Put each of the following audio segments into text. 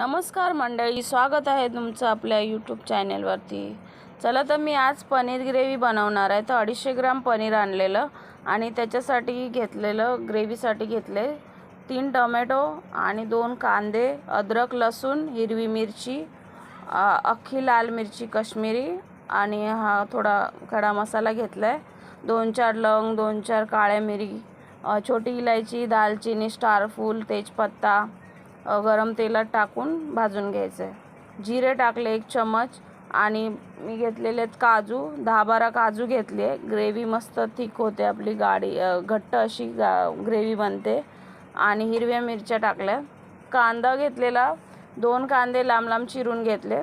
नमस्कार मंडळी स्वागत आहे तुमचं आपल्या यूट्यूब चॅनेलवरती चला तर मी आज पनीर ग्रेव्ही बनवणार आहे. तर अडीचशे ग्राम पनीर आणलेलं आणि त्याच्यासाठी घेतलेलं ग्रेव्हीसाठी घेतले तीन टोमॅटो आणि दोन कांदे अद्रक लसूण हिरवी मिरची अख्खी लाल मिरची कश्मीरी आणि हा थोडा खडा मसाला घेतला आहे दोन चार लवंग दोन चार काळ्या मिरी छोटी इलायची दालचिनी स्टारफूल तेजपत्ता गरम तेलात टाकून भाजून घ्यायचं आहे जिरे टाकले एक चमच आणि मी घेतलेले आहेत काजू दहा बारा काजू घेतले. ग्रेव्ही मस्त थिक होते आपली गाडी घट्ट अशी गा ग्रेव्ही बनते. आणि हिरव्या मिरच्या टाकल्या. कांदा घेतलेला दोन कांदे लांब लांब चिरून घेतले.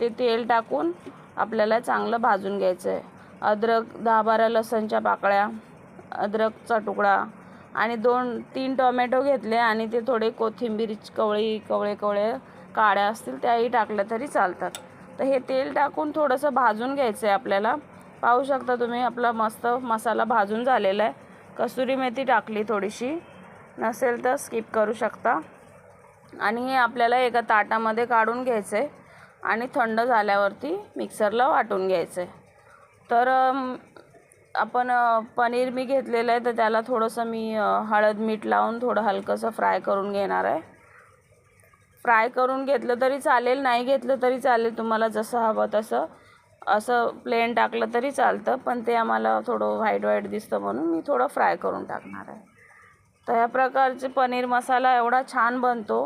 ते तेल टाकून आपल्याला चांगलं भाजून घ्यायचं आहे अद्रक दहा बारा लसणच्या पाकळ्या अद्रकचा तुकडा आणि दोन तीन टोमॅटो घेतले आणि ते थोडे कोथिंबीर कवळी कवळे कवळे काळ्या असतील त्याही टाकल्या तरी चालतात. तर हे तेल टाकून थोडंसं भाजून घ्यायचं आहे आपल्याला. पाहू शकता तुम्ही आपला मस्त मसाला भाजून झालेला आहे. कसुरी मेथी टाकली थोडीशी. नसेल तर स्किप करू शकता. आणि हे आपल्याला एका ताटामध्ये काढून घ्यायचं आहे आणि थंड झाल्यावरती मिक्सरला वाटून घ्यायचं आहे तर आपण पनीर मी घेतलेलं आहे तर त्याला थोडंसं मी हळद मीठ लावून थोडं हलकंसं फ्राय करून घेणार आहे. फ्राय करून घेतलं तरी चालेल नाही घेतलं तरी चालेल तुम्हाला जसं हवं तसं. असं प्लेन टाकलं तरी चालतं पण ते आम्हाला थोडं व्हाईट व्हाईट दिसतं म्हणून मी थोडं फ्राय करून टाकणार आहे. तर ह्या प्रकारचे पनीर मसाला एवढा छान बनतो.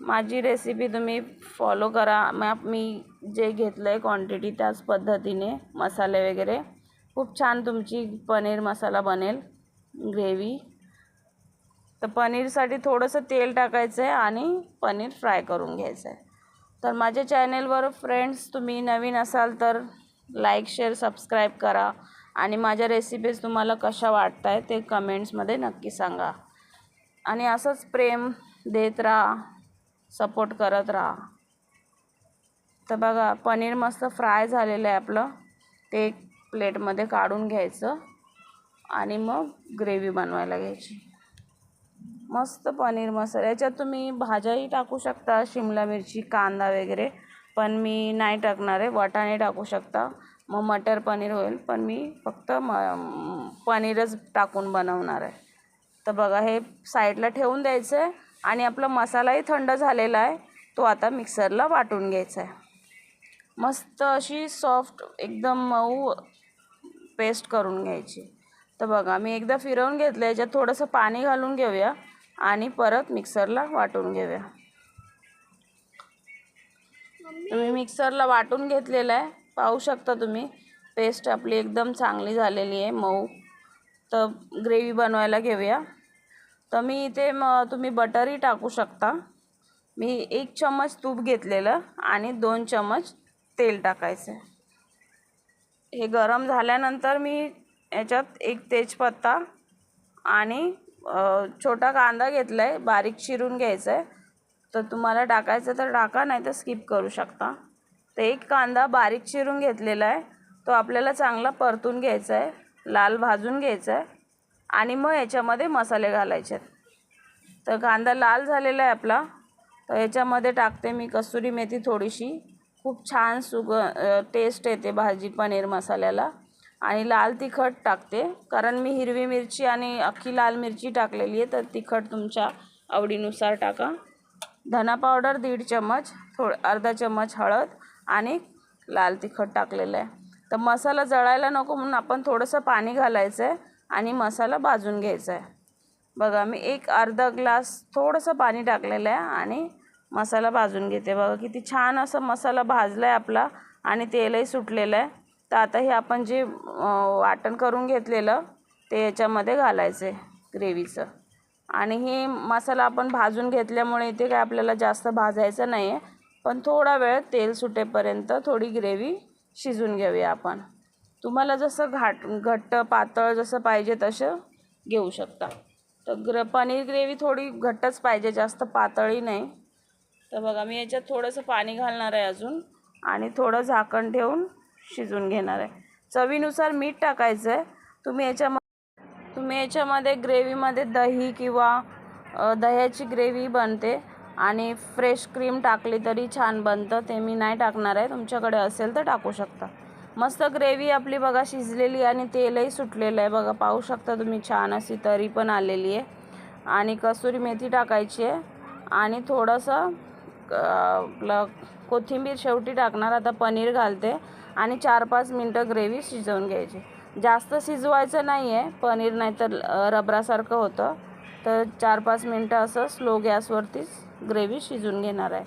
माझी रेसिपी तुम्ही फॉलो करा. मॅप मी जे घेतलं आहे क्वांटिटी त्याच पद्धतीने मसाले वगैरे. खूप छान तुमची पनीर मसाला बनेल ग्रेव्ही तर पनीरसाठी थोडंसं तेल टाकायचं आहे आणि पनीर फ्राय करून घ्यायचं आहे तर माझ्या चॅनेलवर फ्रेंड्स तुम्ही नवीन असाल तर लाईक शेअर सबस्क्राईब करा. आणि माझ्या रेसिपीज तुम्हाला कशा वाटत आहे ते कमेंट्समध्ये नक्की सांगा. आणि असंच प्रेम देत राहा सपोर्ट करत राहा. तर बघा पनीर मस्त फ्राय झालेलं आहे आपलं. ते प्लेटमध्ये काढून घ्यायचं आणि मग ग्रेव्ही बनवायला घ्यायची. मस्त पनीर मसाला. याच्यात तुम्ही भाज्याही टाकू शकता शिमला मिरची कांदा वगैरे पण मी नाही टाकणार आहे. वाटाणे टाकू शकता. मग मटर पनीर होईल पण मी फक्त म पनीरच टाकून बनवणार आहे. तर बघा हे साईडला ठेवून द्यायचं आहे आणि आपला मसालाही थंड झालेला आहे. तो आता मिक्सरला वाटून घ्यायचा आहे. मस्त अशी सॉफ्ट एकदम मऊ पेस्ट करून घ्यायची. तर बघा मी एकदा फिरवून घेतलं याच्यात थोडंसं पाणी घालून घेऊया आणि परत मिक्सरला वाटून घेऊया. तुम्ही मिक्सरला वाटून घेतलेलं आहे. पाहू शकता तुम्ही पेस्ट आपली एकदम चांगली झालेली आहे मऊ. तर ग्रेव्ही बनवायला घेऊया. तर मी इथे मग तुम्ही बटरही टाकू शकता. मी एक चम्मच तूप घेतलेलं आणि दोन चम्मच तेल टाकायचं हे गरम झाल्यानंतर मी याच्यात एक तेजपत्ता आणि छोटा कांदा घेतला आहे बारीक चिरून घ्यायचा आहे तर तुम्हाला टाकायचं तर टाका नाही तर स्किप करू शकता. तर एक कांदा बारीक चिरून घेतलेला आहे. तो आपल्याला चांगला परतून घ्यायचा आहे लाल भाजून घ्यायचा आहे आणि मग याच्यामध्ये मसाले घालायचे आहेत. तर कांदा लाल झालेला आहे आपला. तर याच्यामध्ये टाकते मी कसुरी मेथी थोडीशी. खूप छान सुग टेस्ट येते भाजी पनीर मसाल्याला. आणि लाल तिखट टाकते. कारण मी हिरवी मिरची आणि अख्खी लाल मिरची टाकलेली आहे तर तिखट तुमच्या आवडीनुसार टाका. धना पावडर दीड चम्मच थोड अर्धा चम्मच हळद आणि लाल तिखट टाकलेलं आहे. तर मसाला जळायला नको म्हणून आपण थोडंसं पाणी घालायचं आहे आणि मसाला भाजून घ्यायचा आहे. बघा मी एक अर्धा ग्लास थोडंसं पाणी टाकलेलं आहे आणि मसाला भाजून घेते. बघा किती छान असं मसाला भाजला आहे आपला आणि तेलही सुटलेलं आहे. तर आता हे आपण जे वाटण करून घेतलेलं ते याच्यामध्ये घालायचं आहे ग्रेव्हीचं. आणि हे मसाला आपण भाजून घेतल्यामुळे इथे काय आपल्याला जास्त भाजायचं नाही आहे पण थोडा वेळ तेल सुटेपर्यंत थोडी ग्रेव्ही शिजून घेऊया आपण. तुम्हाला जसं घाट घट्ट पातळ जसं पाहिजे तसं घेऊ शकता. तर ग्र पनीर ग्रेव्ही थोडी घट्टच पाहिजे जास्त पातळी नाही. तर बघा मी याच्यात थोडंसं पाणी घालणार आहे अजून आणि थोडं झाकण ठेवून शिजून घेणार आहे. चवीनुसार मीठ टाकायचं आहे तुम्ही याच्यामध्ये तुम्ही याच्यामध्ये ग्रेव्हीमध्ये दही किंवा दह्याची ग्रेव्ही बनते आणि फ्रेश क्रीम टाकली तरी छान बनतं. ते मी नाही टाकणार आहे. तुमच्याकडे असेल तर टाकू शकता. मस्त ग्रेव्ही आपली बघा शिजलेली आणि तेलही सुटलेलं आहे. बघा पाहू शकता तुम्ही छान अशी तरी पण आलेली आहे. आणि कसुरी मेथी टाकायची आहे. आणि थोडंसं आपलं कोथिंबीर शेवटी टाकणार. आता पनीर घालते आणि चार पाच मिनटं ग्रेव्ही शिजवून घ्यायची. जास्त शिजवायचं नाही आहे पनीर नाहीतर रबरासारखं होतं. तर चार पाच मिनटं असं स्लो गॅसवरतीच ग्रेव्ही शिजून घेणार आहे.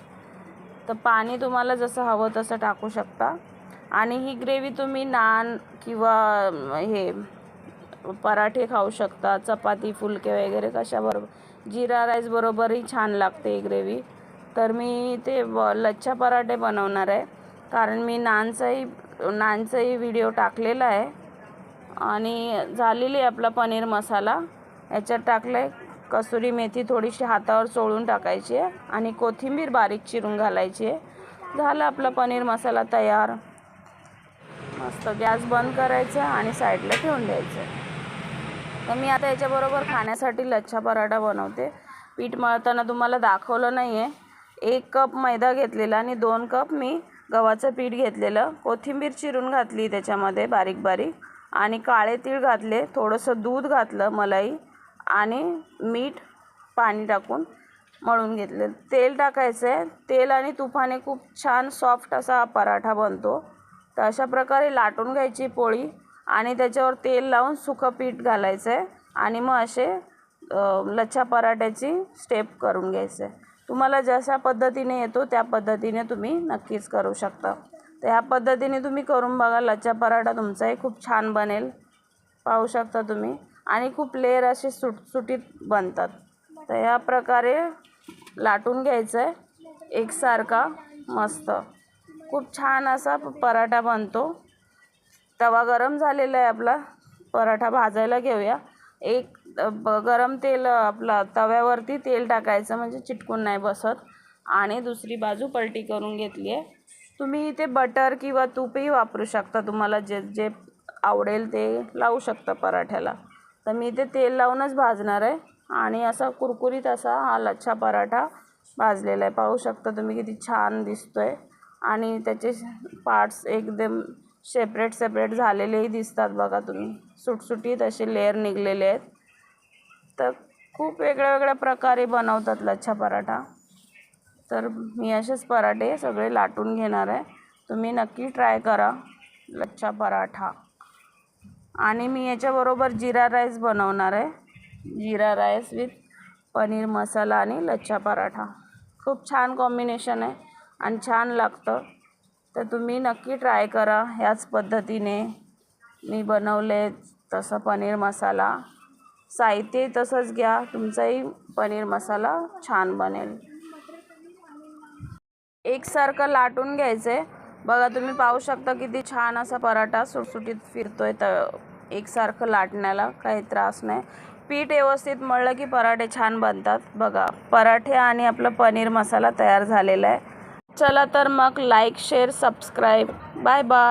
तर पाणी तुम्हाला जसं हवं तसं टाकू शकता. आणि ही ग्रेव्ही तुम्ही नान किंवा हे पराठे खाऊ शकता चपाती फुलके वगैरे कशाबरोबर जिरा राईसबरोबरही छान लागते ही ग्रेव्ही. तर मी ते ब लच्छा पराठे बनवणार आहे. कारण मी नानचाही नानचाही व्हिडिओ टाकलेला आहे. आणि झालेली आहे आपला पनीर मसाला. याच्यात टाकलं आहे कसुरी मेथी थोडीशी हातावर चोळून टाकायची आहे. आणि कोथिंबीर बारीक चिरून घालायची आहे. झालं आपला पनीर मसाला तयार. मस्त गॅस बंद करायचा आणि साईडला ठेवून द्यायचं. तर मी आता याच्याबरोबर खाण्यासाठी लच्छा पराठा बनवते. पीठ मळताना तुम्हाला दाखवलं नाही आहे एक कप मैदा घेतलेला आणि दोन कप मी गव्हाचं पीठ घेतलेलं. कोथिंबीर चिरून घातली त्याच्यामध्ये बारीक बारीक. आणि काळे तीळ घातले थोडंसं दूध घातलं मलाई आणि मीठ पाणी टाकून मळून घेतले. तेल टाकायचं आहे तेल आणि तुफाने खूप छान सॉफ्ट असा पराठा बनतो. तर अशा प्रकारे लाटून घ्यायची पोळी आणि त्याच्यावर तेल लावून सुकं पीठ घालायचं आहे आणि मग असे लच्छा पराठ्याची स्टेप करून घ्यायचं आहे तुम्हाला जशा पद्धतीने येतो त्या पद्धतीने तुम्ही नक्कीच करू शकता. तर ह्या पद्धतीने तुम्ही करून बघा लच्छा पराठा तुमचाही खूप छान बनेल. पाहू शकता तुम्ही. आणि खूप लेअर असे सुटसुटीत बनतात. तर ह्या प्रकारे लाटून घ्यायचं आहे एकसारखा मस्त. खूप छान असा पराठा बनतो. तवा गरम झालेला आहे आपला. पराठा भाजायला घेऊया. एक गरम तेल आपलं तव्यावरती तेल टाकायचं म्हणजे चिटकून नाही बसत. आणि दुसरी बाजू पलटी करून घेतली आहे. तुम्ही इथे बटर किंवा तूपही वापरू शकता. तुम्हाला जे जे आवडेल ते लावू शकता पराठ्याला. तर मी इथे तेल लावूनच भाजणार आहे. आणि असा कुरकुरीत असा हा लच्छा पराठा भाजलेला आहे. पाहू शकता तुम्ही किती छान दिसतो आहे आणि त्याचे पार्ट्स एकदम सेपरेट सेपरेट झालेलेही दिसतात बघा तुम्ही. सुटसुटीत असे लेअर निघलेले आहेत. तर खूप वेगळ्या वेगळ्या प्रकारे बनवतात लच्छा पराठा. तर मी असेच पराठे सगळे लाटून घेणार आहे. तुम्ही नक्की ट्राय करा लच्छा पराठा. आणि मी याच्याबरोबर जिरा राईस बनवणार आहे. जिरा राईस विथ पनीर मसाला आणि लच्छा पराठा. खूप छान कॉम्बिनेशन आहे आणि छान लागतं. तर तुम्ही नक्की ट्राय करा ह्याच पद्धतीने. मी बनवले तसं पनीर मसाला. साहित्य तसंच घ्या. तुमचाही पनीर मसाला छान बनेल. एकसारखं लाटून घ्यायचं आहे बघा तुम्ही पाहू शकता किती छान असा पराठा सुटसुटीत फिरतोय. तर एकसारखं लाटण्याला काही त्रास नाही. पीठ व्यवस्थित मळलं की पराठे छान बनतात. बघा पराठे आणि आपलं पनीर मसाला तयार झालेला आहे. चला तर मग like share subscribe bye bye